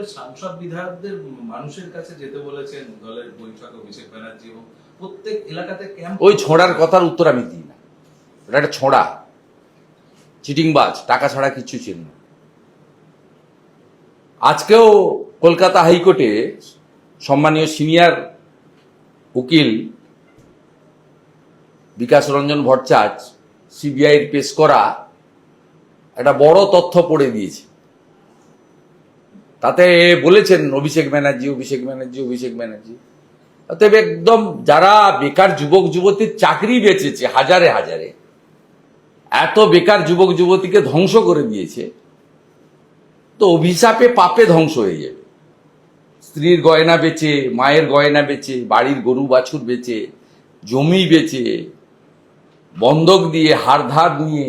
বলে সাংসদ বিধায়কদের মানুষের কাছে যেতে বলেছেন দলের বৈঠক অভিষেক ব্যানার্জি এবং প্রত্যেক এলাকাতে ক্যাম্প ওই ছোঁড়ার কথার উত্তর আমি দিই না। এটা একটা ছোঁড়া। চিটিংবাজ, টাকা ছাড়া কিছু ছিল না। আজকেও কলকাতা হাইকোর্টে সম্মানীয় সিনিয়র উকিল বিকাশ রঞ্জন ভট্টাচার্য, সিবিআইয়ের পেশ করা একটা বড় তথ্য পড়ে দিয়েছে। তাতে বলেছেন অভিষেক ব্যানার্জি অভিষেক ব্যানার্জি অভিষেক ব্যানার্জি। অতএব একদম যারা বেকার যুবক যুবতীর চাকরি বেঁচেছে হাজারে হাজারে, এত বেকার যুবক, যুবতীকে ধ্বংস করে দিয়েছে, তো অভিশাপে পাপে ধ্বংস হয়ে যাবে। স্ত্রীর গয়না বেচে, মায়ের গয়না বেচে, বাড়ির গরু বাছুর বেচে, জমি বেচে, বন্ধক দিয়ে হাড় ধার নিয়ে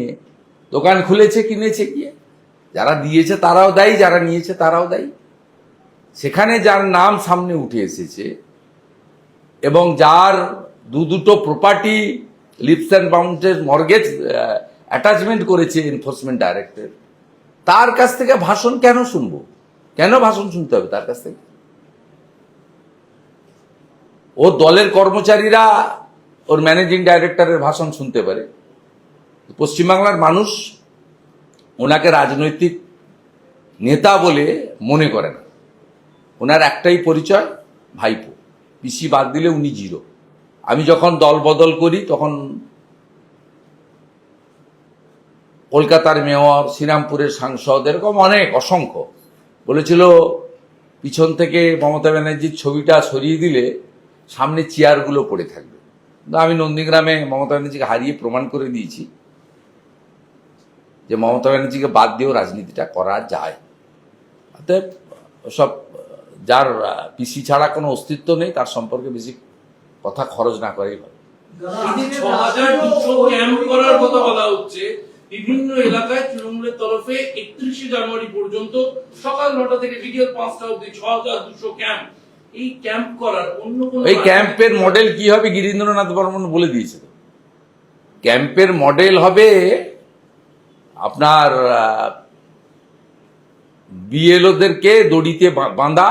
দোকান খুলেছে, কিনেছে গিয়ে যারা দিয়েছে তারাও দেয়, যারা নিয়েছে তারাও দেয়। সেখানে যার নাম সামনে উঠে এসেছে এবং যার দু দুটো প্রপার্টি লিপস অ্যান্ড বাউন্ডের মর্গেজ অ্যাটাচমেন্ট করেছে এনফোর্সমেন্ট ডাইরেক্টর তার কাছ থেকে ভাষণ কেন শুনব? কেন ভাষণ শুনতে হবে তার কাছ থেকে? ও দলের কর্মচারীরা ওর ম্যানেজিং ডাইরেক্টরের ভাষণ শুনতে পারে। পশ্চিমবাংলার মানুষ ওনাকে রাজনৈতিক নেতা বলে মনে করে না। ওনার একটাই পরিচয়, ভাইপো। পিসি বাদ দিলে উনি জিরো। আমি যখন দল বদল করি, তখন কলকাতার মেয়র, শ্রীরামপুরের সাংসদ, এরকম অনেক, অসংখ্য। বলেছিল, পিছন থেকে মমতা ব্যানার্জির ছবিটা সরিয়ে দিলে সামনে চেয়ারগুলো পড়ে থাকবে। আমি নন্দীগ্রামে মমতা ব্যানার্জিকে হারিয়ে প্রমাণ করে দিয়েছি। যে মমতা ব্যানার্জিকে বাদ দিয়েও রাজনীতিটা করা যায়। অতএব সব যার পিসি ছাড়া কোনো অস্তিত্ব নেই তার সম্পর্কে বেশি কথা খরচ না করেই ভালো। ছ হাজার দুশো ক্যাম্প করার কথা বলা হচ্ছে। বিভিন্ন এলাকায় তৃণমূলের তরফে একত্রিশে জানুয়ারি পর্যন্ত সকাল নটা থেকে বিকেল পাঁচটা অব্দি ছ হাজার দুশো ক্যাম্প। এই ক্যাম্প করার অন্য কোনো এই ক্যাম্পের মডেল কি হবে গিরীন্দ্রনাথ বর্মন বলে দিয়েছে ক্যাম্পের মডেল হবে আপনার বিএলওদেরকে দড়িতে বাঁধা,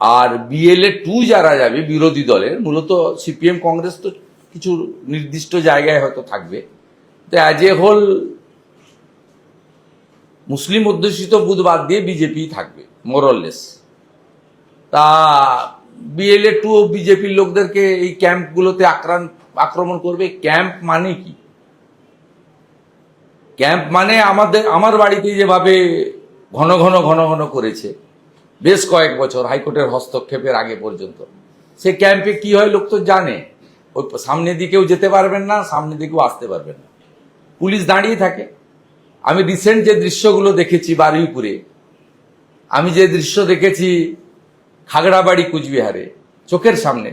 আর বিএলএ টু যারা যাবে, বিরোধী দলের, মূলত সিপিএম কংগ্রেস তো কিছু নির্দিষ্ট জায়গায় হয়তো থাকবে। তো অ্যাজ এ হোল মুসলিম অধ্যুষিত বুধ বাদ দিয়ে বিজেপি থাকবে মোরললেস তা, বিএলএ টু বিজেপির লোকদেরকে এই ক্যাম্পগুলোতে আক্রান, আক্রমণ করবে। ক্যাম্প মানে কি? ক্যাম্প মানে আমাদের, আমার বাড়িতে যেভাবে ঘন ঘন ঘন ঘন করেছে, বেশ কয়েক বছর হাইকোর্টের হস্তক্ষেপের আগে পর্যন্ত। সে ক্যাম্পে কি হয় লোক তো জানে, ওই সামনের দিকেও যেতে পারবেন না সামনের দিকেও আসতে পারবেন না। পুলিশ দাঁড়িয়ে থাকে। আমি রিসেন্ট যে দৃশ্যগুলো দেখেছি বারুইপুরে, আমি যে দৃশ্য দেখেছি খাগড়াবাড়ি কুচবিহারে, চোখের সামনে,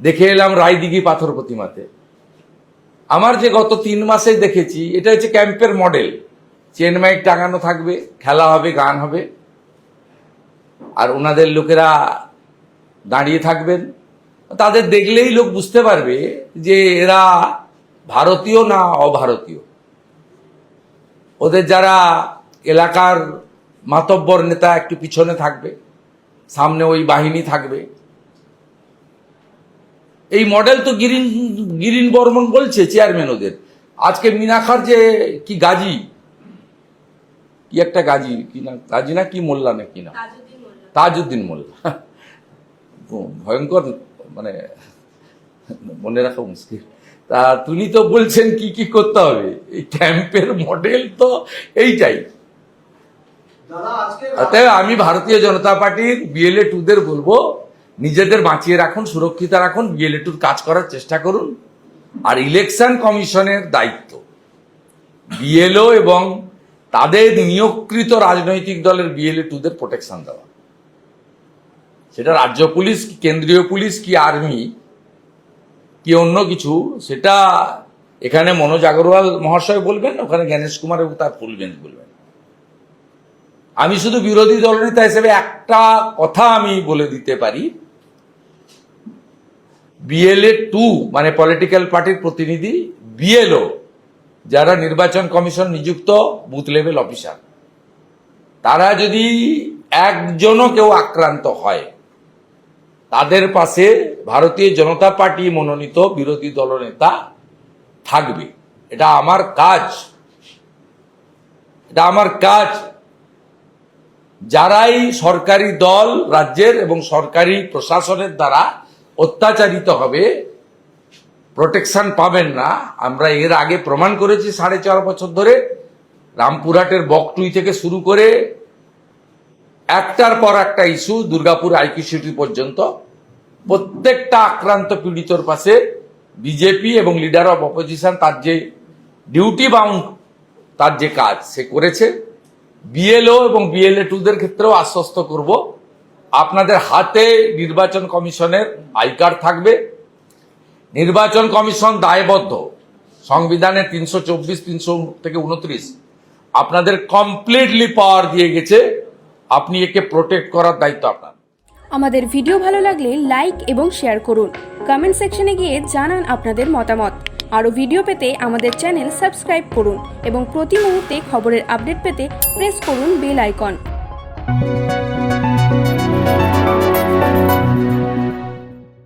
দেখে এলাম রায়দিঘি পাথর প্রতিমাতে। আমার যে গত তিন মাসে দেখেছি, এটা হচ্ছে ক্যাম্পের মডেল। চেন মাইক টাঙানো থাকবে, খেলা হবে, গান হবে। আর ওনাদের লোকেরা দাঁড়িয়ে থাকবেন। তাদের দেখলেই লোক বুঝতে পারবে যে এরা ভারতীয় না অভারতীয়। ওদের যারা এলাকার মাতব্বর নেতা একটু পিছনে থাকবে, সামনে ওই বাহিনী থাকবে এই মডেল তো গিরিন গিরিন বর্মন বলছে চেয়ারম্যান ওদের। আজকে মিনাখার যে কি গাজী? কি একটা গাজী? কি না গাজী না কি মোল্লা না কি না? তাজউদ্দিন মোল্লা। ভয়ঙ্কর মানে মনে রাখা মুশকিল। তা তিনি তো বলছেন কি কি করতে হবে? এই ক্যাম্পের মডেল তো এইটাই। দাদা আমি ভারতীয় জনতা পার্টির বিএলএ টুদের বলব নিজেদের বাঁচিয়ে রাখুন, সুরক্ষিত রাখুন বিএলএ টুর কাজ করার চেষ্টা করুন। আর ইলেকশন কমিশনের দায়িত্ব। বিএলও এবং তাদের নিয়োগকৃত রাজনৈতিক দলের বিএলএ টুদের প্রোটেকশন দেওয়া। সেটা রাজ্য পুলিশ কি, কেন্দ্রীয় পুলিশ কি, আর্মি কি অন্য কিছু, সেটা এখানে মনোজ আগরওয়াল মহাশয় বলবেন, ওখানে জ্ঞানেশ কুমার এবং তার ফুল বেঞ্চ বলবেন। আমি শুধু বিরোধী দলনেতা হিসেবে একটা কথা আমি বলে দিতে পারি বিএলএ টু মানে পলিটিক্যাল পার্টির প্রতিনিধি বিএলও যারা নির্বাচন কমিশন নিযুক্ত বুথ লেভেল অফিসার তারা যদি একজনও কেউ আক্রান্ত হয়, তাদের পাশে ভারতীয় জনতা পার্টি মনোনীত বিরোধী দলনেতা থাকবে। এটা আমার কাজ। এটা আমার কাজ। যারাই সরকারি দল, রাজ্যের এবং সরকারি প্রশাসনের দ্বারা অত্যাচারিত হবে প্রোটেকশন পাবেন না। আমরা এর আগে প্রমাণ করেছি সাড়ে চার বছর ধরে, রামপুরহাটের বকটুই থেকে শুরু করে একটার পর একটা ইস্যু দুর্গাপুর আইকি সিটি পর্যন্ত। প্রত্যেকটা আক্রান্ত পীড়িতর পাশে বিজেপি এবং লিডার অফ অপোজিশন তার যে ডিউটি বাউন্ড তার যে কাজ সে করেছে। বিএলও এবং বিএলএ টুদের ক্ষেত্রেও আশ্বস্ত করব। আপনাদের হাতে নির্বাচন কমিশনের আই কার্ড থাকবে। নির্বাচন কমিশন দায়বদ্ধ। সংবিধানের তিনশো চব্বিশ, তিনশো থেকে উনত্রিশ। আপনাদের কমপ্লিটলি পাওয়ার দিয়ে গেছে। আপনি একে প্রোটেক্ট করার দায়িত্ব আপনার। আমাদের ভিডিও ভালো লাগলে লাইক এবং শেয়ার করুন। কমেন্ট সেকশনে গিয়ে জানান আপনাদের মতামত। আরও ভিডিও পেতে আমাদের চ্যানেল সাবস্ক্রাইব করুন এবং প্রতি মুহূর্তে খবরের আপডেট পেতে প্রেস করুন বেল আইকন